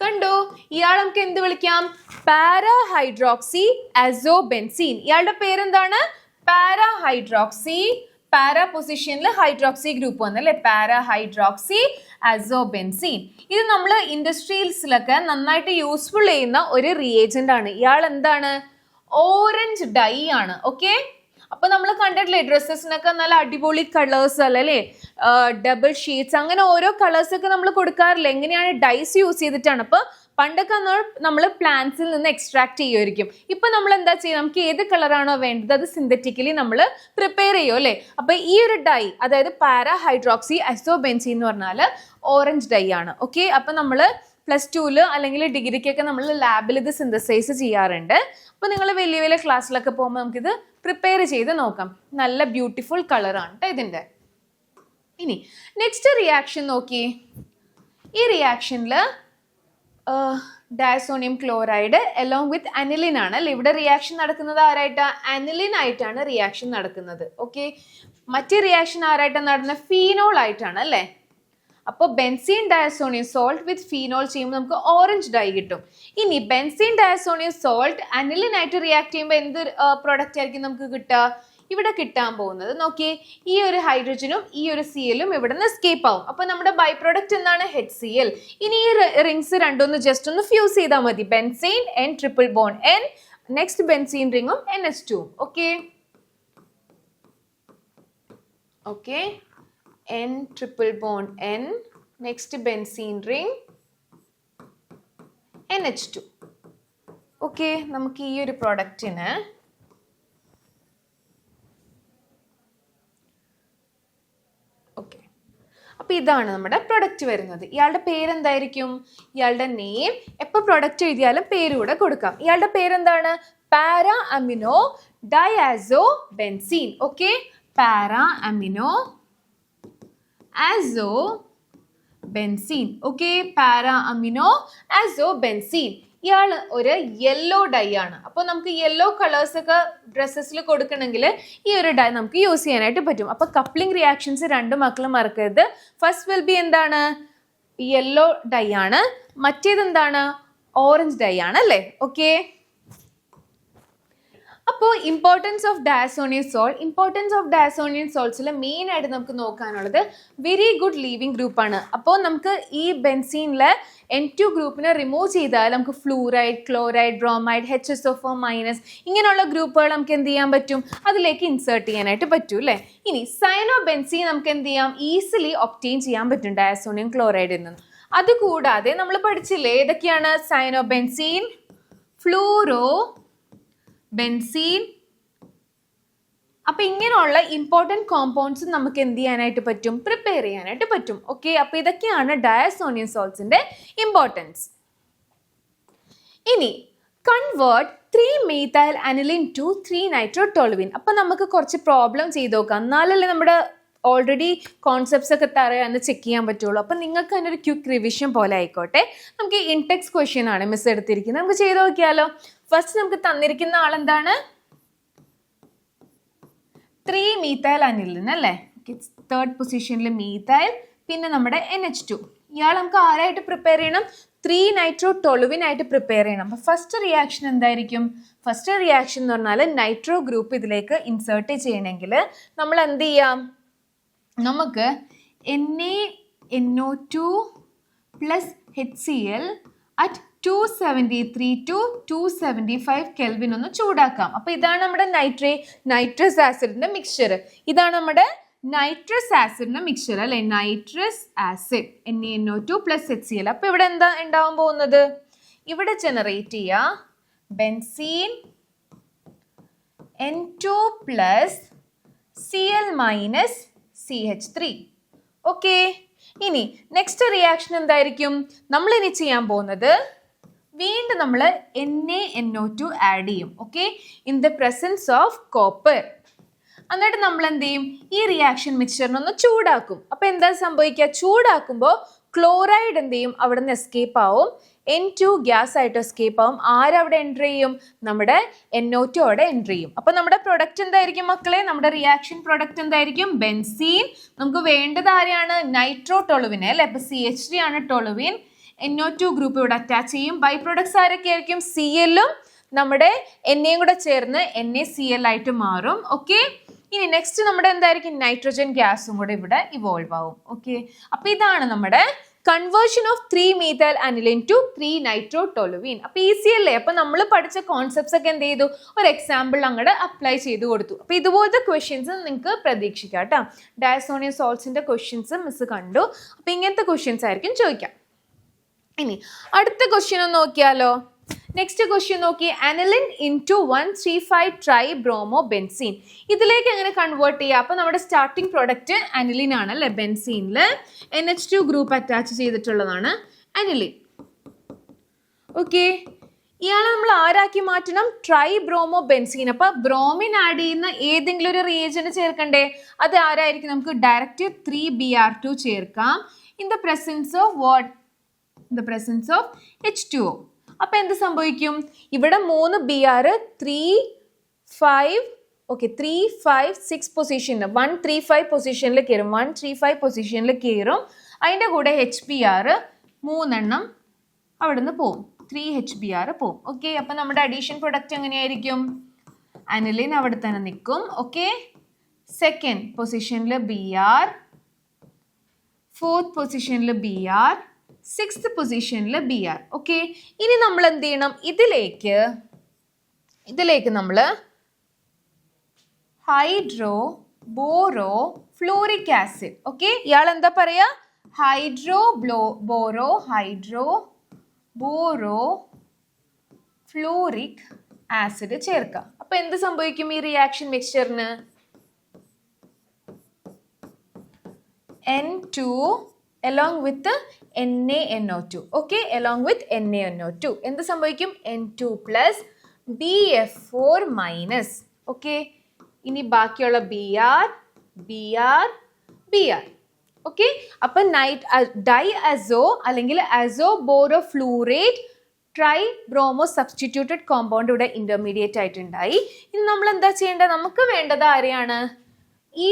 കണ്ടോ? ഇയാൾ നമുക്ക് എന്ത് വിളിക്കാം? Para hydroxy azobenzene. ഇയാളുടെ പേരെന്താണ്? പാരാഹൈഡ്രോക്സി പാരാ പൊസിഷനിൽ ഹൈഡ്രോക്സി ഗ്രൂപ്പ് വന്നു അല്ലെ? പാരാഹൈഡ്രോക്സി അസോബെൻസീൻ. ഇത് നമ്മൾ ഇൻഡസ്ട്രീസിലൊക്കെ നന്നായിട്ട് യൂസ്ഫുൾ ചെയ്യുന്ന ഒരു റിയേജന്റ് ആണ്. ഇയാൾ എന്താണ്? ഓറഞ്ച് ഡൈ ആണ്. ഓക്കെ അപ്പൊ നമ്മൾ കണ്ടിട്ടില്ലേ ഡ്രസ്സസിനൊക്കെ നല്ല അടിപൊളി കളേഴ്സ് അല്ലേ? ഡബിൾ ഷീറ്റ്സ് അങ്ങനെ ഓരോ കളേഴ്സ് ഒക്കെ നമ്മൾ കൊടുക്കാറില്ല? എങ്ങനെയാണ് ഡൈസ് യൂസ് ചെയ്തിട്ടാണ്. അപ്പൊ പണ്ടൊക്കെ നമ്മൾ പ്ലാന്റ്സിൽ നിന്ന് എക്സ്ട്രാക്ട് ചെയ്യുമായിരിക്കും ഇപ്പൊ നമ്മൾ എന്താ ചെയ്യുക? നമുക്ക് ഏത് കളറാണോ വേണ്ടത് അത് സിന്തറ്റിക്കലി നമ്മൾ പ്രിപ്പയർ ചെയ്യും അല്ലേ? അപ്പൊ ഈ ഒരു ഡൈ അതായത് പാരാ ഹൈഡ്രോക്സി അസോബെൻസി എന്ന് പറഞ്ഞാൽ ഓറഞ്ച് ഡൈ ആണ്. ഓക്കെ അപ്പൊ നമ്മൾ പ്ലസ് ടുവിൽ അല്ലെങ്കിൽ ഡിഗ്രിക്കൊക്കെ നമ്മൾ ലാബിൽ ഇത് സിന്തസൈസ് ചെയ്യാറുണ്ട്. അപ്പോൾ നിങ്ങൾ വലിയ വലിയ ക്ലാസ്സിലൊക്കെ പോകുമ്പോൾ നമുക്കിത് പ്രിപ്പയർ ചെയ്ത് നോക്കാം. നല്ല ബ്യൂട്ടിഫുൾ കളറാണ് കേട്ടോ ഇതിന്റെ ഇനി നെക്സ്റ്റ് റിയാക്ഷൻ നോക്കി ഈ റിയാക്ഷനിൽ diazonium chloride along with aniline ആണ് അല്ലെ? ഇവിടെ റിയാക്ഷൻ നടക്കുന്നത് ആരായിട്ടാ? അനിലിൻ ആയിട്ടാണ് റിയാക്ഷൻ നടക്കുന്നത്. ഓക്കെ മറ്റേ റിയാക്ഷൻ ആരായിട്ടാണ് നടന്ന? ഫീനോൾ ആയിട്ടാണ് അല്ലേ? അപ്പോൾ benzene diazonium salt with phenol ചെയ്യുമ്പോൾ നമുക്ക് ഓറഞ്ച് ഡൈ കിട്ടും. ഇനി ബെൻസീൻ ഡയസോണിയം സോൾട്ട് അനിലിനായിട്ട് റിയാക്ട് ചെയ്യുമ്പോൾ എന്ത് പ്രോഡക്റ്റ് ആയിരിക്കും നമുക്ക് കിട്ടുക? ഇവിടെ കിട്ടാൻ പോകുന്നത്. നോക്കിയേ ഈ ഒരു ഹൈഡ്രജനും ഈ ഒരു സി എല്ലും ഇവിടെ നിന്ന് എസ്കേപ്പ് ആവും. അപ്പൊ നമ്മുടെ ബൈ പ്രൊഡക്റ്റ് എന്താണ്? ഹെച്ച് സി എൽ ഇനി ഈ റിങ്സ് രണ്ടൊന്ന് ജസ്റ്റ് ഒന്ന് ഫ്യൂസ് ചെയ്താൽ മതി. Benzene N triple bond N next benzene റിങ്ങും N S two okay okay bond N next benzene ring N H two okay നമുക്ക് ഈ ഒരു പ്രോഡക്റ്റിന് ഓക്കെ അപ്പൊ ഇതാണ് നമ്മുടെ പ്രൊഡക്റ്റ് വരുന്നത്. ഇയാളുടെ പേരെന്തായിരിക്കും? ഇയാളുടെ നെയിം എപ്പോൾ പ്രൊഡക്റ്റ് എഴുതിയാലും പേര് കൂടെ കൊടുക്കാം. ഇയാളുടെ പേരെന്താണ്? Para amino diazo benzene. Okay para amino azo benzene okay para amino azo benzene ഇയാൾ ഒരു യെല്ലോ ഡൈ ആണ്. അപ്പോൾ നമുക്ക് യെല്ലോ കളേഴ്സ് ഒക്കെ ഡ്രസ്സസിൽ കൊടുക്കണമെങ്കിൽ ഈ ഒരു ഡൈ നമുക്ക് യൂസ് ചെയ്യാനായിട്ട് പറ്റും. അപ്പോൾ കപ്ലിംഗ് റിയാക്ഷൻസ് രണ്ട് മക്കളും മറക്കരുത്. ഫസ്റ്റ് വിൽ ബി എന്താണ്? യെല്ലോ ഡൈ ആണ്. മറ്റേത് എന്താണ്? ഓറഞ്ച് ഡൈ ആണ് അല്ലേ? ഓക്കെ അപ്പോൾ importance of diazonium salt importance of diazonium സോൾസിൽ main ആയിട്ട് നമുക്ക് നോക്കാനുള്ളത് വെരി ഗുഡ് ലീവിംഗ് ഗ്രൂപ്പാണ് അപ്പോൾ നമുക്ക് ഈ ബെൻസീനിലെ എൻ ടു ഗ്രൂപ്പിനെ റിമൂവ് ചെയ്താൽ നമുക്ക് fluoride chloride bromide H S O minus ഇങ്ങനെയുള്ള ഗ്രൂപ്പുകൾ നമുക്ക് എന്ത് ചെയ്യാൻ പറ്റും? അതിലേക്ക് ഇൻസേർട്ട് ചെയ്യാനായിട്ട് പറ്റും അല്ലേ? ഇനി സൈനോ ബെൻസീൻ നമുക്ക് എന്ത് ചെയ്യാം? ഈസിലി ഒപ്റ്റെയിൻ ചെയ്യാൻ പറ്റും ഡയസോണിയം ക്ലോറൈഡിൽ നിന്ന്. അതുകൂടാതെ നമ്മൾ പഠിച്ചില്ലേ ഏതൊക്കെയാണ്? Cyano benzene fluoro benzene. അപ്പൊ ഇങ്ങനെയുള്ള ഇമ്പോർട്ടന്റ് കോമ്പൗണ്ട്സ് നമുക്ക് എന്ത് ചെയ്യാനായിട്ട് പറ്റും? പ്രിപ്പയർ ചെയ്യാനായിട്ട് പറ്റും. ഓക്കെ അപ്പൊ ഇതൊക്കെയാണ് ഡയസോണിയൻ സോൾട്സിന്റെ ഇമ്പോർട്ടൻസ് ഇനി convert three methyl aniline to three nitro toluene അപ്പൊ നമുക്ക് കുറച്ച് പ്രോബ്ലം ചെയ്ത് നോക്കാം. എന്നാലല്ലേ നമ്മുടെ ഓൾറെഡി കോൺസെപ്റ്റ്സ് ഒക്കെ തറയാന്ന് ചെക്ക് ചെയ്യാൻ പറ്റുള്ളൂ. അപ്പം നിങ്ങൾക്ക് അതിന്റെ ഒരു ക്വിക്ക് റിവിഷൻ പോലെ ആയിക്കോട്ടെ. നമുക്ക് ഇൻടെക്സ് ക്വസ്റ്റ്യൻ ആണ് മിസ് എടുത്തിരിക്കുന്നത്. നമുക്ക് ചെയ്ത് നോക്കിയാലോ? ഫസ്റ്റ് നമുക്ക് തന്നിരിക്കുന്ന ആളെന്താണ് ത്രീ മീത്തൈൽ അനിലിൻ അല്ലേ? തേർഡ് പൊസിഷനിൽ മീത്തൈൽ പിന്നെ നമ്മുടെ എൻ എച്ച് ടു ഇയാൾ നമുക്ക് ആരായിട്ട് പ്രിപ്പയർ ചെയ്യണം? ത്രീ നൈട്രോ ടൊളുവിനായിട്ട് പ്രിപ്പയർ ചെയ്യണം. അപ്പോൾ ഫസ്റ്റ് റിയാക്ഷൻ എന്തായിരിക്കും? ഫസ്റ്റ് റിയാക്ഷൻ എന്ന് പറഞ്ഞാൽ നൈട്രോ ഗ്രൂപ്പ് ഇതിലേക്ക് ഇൻസേർട്ട് ചെയ്യണമെങ്കിൽ നമ്മൾ എന്ത് ചെയ്യാം? നമുക്ക് N A N O two plus H C L at two seventy three to two seventy five kelvin ഒന്ന് ചൂടാക്കാം. അപ്പോൾ ഇതാണ് നമ്മുടെ നൈട്രേ നൈട്രസ് ആസിഡിന്റെ മിക്സ്ചർ ഇതാണ് നമ്മുടെ നൈട്രസ് ആസിഡിന്റെ മിക്സ്ചർ അല്ലേ? Nitrous acid N E N O two plus H C L അപ്പോൾ ഇവിടെ എന്താ ഉണ്ടാവാൻ പോകുന്നത്? ഇവിടെ ജനറേറ്റ് ചെയ്യുക benzene N two plus C L minus C H three okay ഇനി നെക്സ്റ്റ് റിയാക്ഷൻ എന്തായിരിക്കും? നമ്മൾ ഇനി ചെയ്യാൻ പോകുന്നത് വീണ്ടും നമ്മൾ N A N O two add ചെയ്യും okay in the presence of copper എന്നിട്ട് നമ്മൾ എന്ത് ചെയ്യും? ഈ റിയാക്ഷൻ മിക്സ്ചറിനൊന്ന് ചൂടാക്കും. അപ്പൊ എന്താ സംഭവിക്കുക? ചൂടാക്കുമ്പോൾ ക്ലോറൈഡ് എന്ത് ചെയ്യും? അവിടെ നിന്ന് എസ്കേപ്പ് ആവും. എൻ ടു ഗ്യാസ് ആയിട്ട് എസ്കേപ്പ് ആവും. ആരവിടെ എന്റർ ചെയ്യും? നമ്മുടെ എൻ ഒ ടു അവിടെ എന്റർ ചെയ്യും. അപ്പൊ നമ്മുടെ പ്രൊഡക്റ്റ് എന്തായിരിക്കും മക്കളെ? നമ്മുടെ റിയാക്ഷൻ പ്രൊഡക്റ്റ് എന്തായിരിക്കും? ബെൻസീൻ നമുക്ക് വേണ്ടത് ആരെയാണ് നൈട്രോ ടൊളുവിനെ അല്ലെ? അപ്പൊ സി എച്ച് ഡി ആണ് toluene N O two group ഇവിടെ അറ്റാച്ച് ചെയ്യും. ബൈ പ്രൊഡക്ട്സ് ആരൊക്കെ ആയിരിക്കും സി എല്ലും നമ്മുടെ എൻ എയും കൂടെ ചേർന്ന് എൻ എ സി എൽ ആയിട്ട് മാറും. ഓക്കെ ഇനി നെക്സ്റ്റ് നമ്മുടെ എന്തായിരിക്കും? നൈട്രജൻ ഗ്യാസും കൂടെ ഇവിടെ ഇവോൾവ് ആവും. ഓക്കെ അപ്പൊ ഇതാണ് നമ്മുടെ conversion of three methyl aniline to three nitro toluene അപ്പൊ ഈസി അല്ലേ? അപ്പൊ നമ്മൾ പഠിച്ച കോൺസെപ്റ്റ്സ് ഒക്കെ എന്ത് ചെയ്തു? ഒരു എക്സാമ്പിൾ അങ്ങോട്ട് അപ്ലൈ ചെയ്ത് കൊടുത്തു. അപ്പൊ ഇതുപോലത്തെ ക്വസ്റ്റ്യൻസ് നിങ്ങൾക്ക് പ്രതീക്ഷിക്കാം കേട്ടോ. ഡയസോണിയം സോൾസിന്റെ ക്വസ്റ്റ്യൻസ് മിസ് കണ്ടു. അപ്പൊ ഇങ്ങനത്തെ ക്വസ്റ്റ്യൻസ് ആയിരിക്കും ചോദിക്കാം. ഇനി അടുത്ത ക്വസ്റ്റ്യൻ ഒന്ന് നോക്കിയാലോ. നെക്സ്റ്റ് ക്വസ്റ്റ്യൻ നോക്കി. Aniline into one three five tri bromo benzene ഇതിലേക്ക് എങ്ങനെ കൺവേർട്ട് ചെയ്യുക അപ്പോൾ നമ്മുടെ സ്റ്റാർട്ടിംഗ് പ്രൊഡക്റ്റ് അനിലിൻ ആണ് അല്ലേ ബെൻസീനിൽ N H two group attach ചെയ്തിട്ടുള്ളതാണ് അനിലിൻ ഓക്കെ ഇയാളെ നമ്മൾ ആരാക്കി മാറ്റണം? ട്രൈ ബ്രോമോ ബെൻസീൻ അപ്പൊ ബ്രോമിൻ ആഡ് ചെയ്യുന്ന ഏതെങ്കിലും ഒരു റിയേജന്റ് ചേർക്കണ്ടേ? അത് ആരായിരിക്കും? നമുക്ക് direct three B R two ചേർക്കാം. In the presence of what the presence of H two O അപ്പോൾ എന്ത് സംഭവിക്കും? ഇവിടെ മൂന്ന് B R three five okay three five six പൊസിഷനിൽ വൺ ത്രീ ഫൈവ് പൊസിഷനിൽ കയറും വൺ ത്രീ ഫൈവ് പൊസിഷനിൽ കയറും അതിന്റെ കൂടെ എച്ച് പി ആർ മൂന്നെണ്ണം അവിടെ നിന്ന് പോവും. ത്രീ എച്ച് ബി ആർ പോവും. ഓക്കെ അപ്പം നമ്മുടെ അഡീഷൻ പ്രൊഡക്റ്റ് എങ്ങനെയായിരിക്കും? അനിലിൻ അവിടെ തന്നെ നിൽക്കും. ഓക്കെ സെക്കൻഡ് പൊസിഷനിൽ ബി ആർ ഫോർത്ത് പൊസിഷനിൽ ബി ആർ സിക്സ്ത് പൊസിഷനിൽ ബി ആർ ഓക്കെ ഇനി നമ്മൾ എന്ത് ചെയ്യണം? ഇതിലേക്ക് ഇതിലേക്ക് നമ്മൾ hydro boro fluoric acid. Okay ഇയാൾ എന്താ പറയുക hydro blow boro hydro boro fluoric acid ചേർക്കാം അപ്പൊ എന്ത് സംഭവിക്കും ഈ reaction മിക്സ്ചറിന് N two along with the NaNO2 okay along with NaNO2 എന്ത് സംഭവിക്കും? N two plus B F four minus okay ഇനി ബാക്കിയുള്ള B R B R B R okay അപ്പൊ നൈറ്റ് ഡൈ അസോ അല്ലെങ്കിൽ azo boro fluorate tri bromo substituted compound ഇവിടെ intermediate ആയിട്ടുണ്ടായി. ഇനി നമ്മൾ എന്താ ചെയ്യേണ്ടത്? നമുക്ക് വേണ്ടത് ആരെയാണ്? ഈ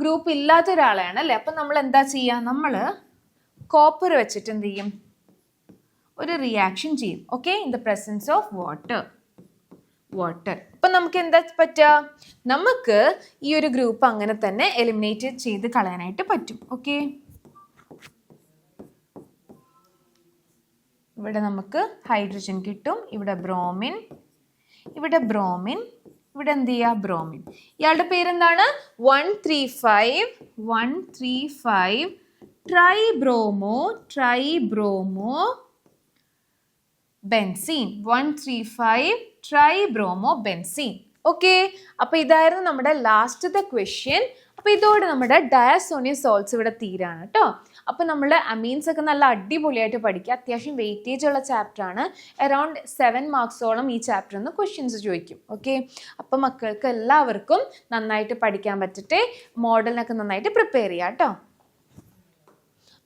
ഗ്രൂപ്പ് ഇല്ലാത്ത ഒരാളെയാണ് അല്ലേ? അപ്പം നമ്മൾ എന്താ ചെയ്യുക? നമ്മൾ കോപ്പർ വെച്ചിട്ട് എന്ത് ചെയ്യും? ഒരു റിയാക്ഷൻ ചെയ്യും. Okay in the presence of water water അപ്പം നമുക്ക് എന്താ പറ്റുക നമുക്ക് ഈ ഒരു ഗ്രൂപ്പ് അങ്ങനെ തന്നെ എലിമിനേറ്റ് ചെയ്ത് കളയാനായിട്ട് പറ്റും. ഓക്കെ ഇവിടെ നമുക്ക് ഹൈഡ്രജൻ കിട്ടും. ഇവിടെ ബ്രോമിൻ ഇവിടെ ബ്രോമിൻ ഇവിടെ എന്ത് ചെയ്യുക ബ്രോമിൻ ഇയാളുടെ പേരെന്താണ്? One three five one three five tri bromo tri bromo benzene one three five tri bromo benzene okay അപ്പോൾ ഇതായിരുന്നു നമ്മുടെ ലാസ്റ്റ് ദ ക്വസ്റ്റ്യൻ അപ്പോൾ ഇതോടെ നമ്മുടെ ഡയാസോണിയം സോൾസ് ഇവിടെ തീരാണ് കേട്ടോ അപ്പോൾ നമ്മൾ അമീൻസ് ഒക്കെ നല്ല അടിപൊളിയായിട്ട് പഠിക്കുക. അത്യാവശ്യം വെയിറ്റേജ് ഉള്ള ചാപ്റ്റർ ആണ്. അറൗണ്ട് സെവൻ മാർക്സോളം ഈ ചാപ്റ്ററിൽ നിന്ന് ക്വസ്റ്റ്യൻസ് ചോദിക്കും. ഓക്കെ അപ്പോൾ മക്കൾക്ക് എല്ലാവർക്കും നന്നായിട്ട് പഠിക്കാൻ പറ്റട്ടെ. മോഡലിനൊക്കെ നന്നായിട്ട് പ്രിപ്പയർ ചെയ്യാം കേട്ടോ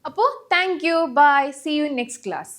അപ്പോൾ thank you bye see you next class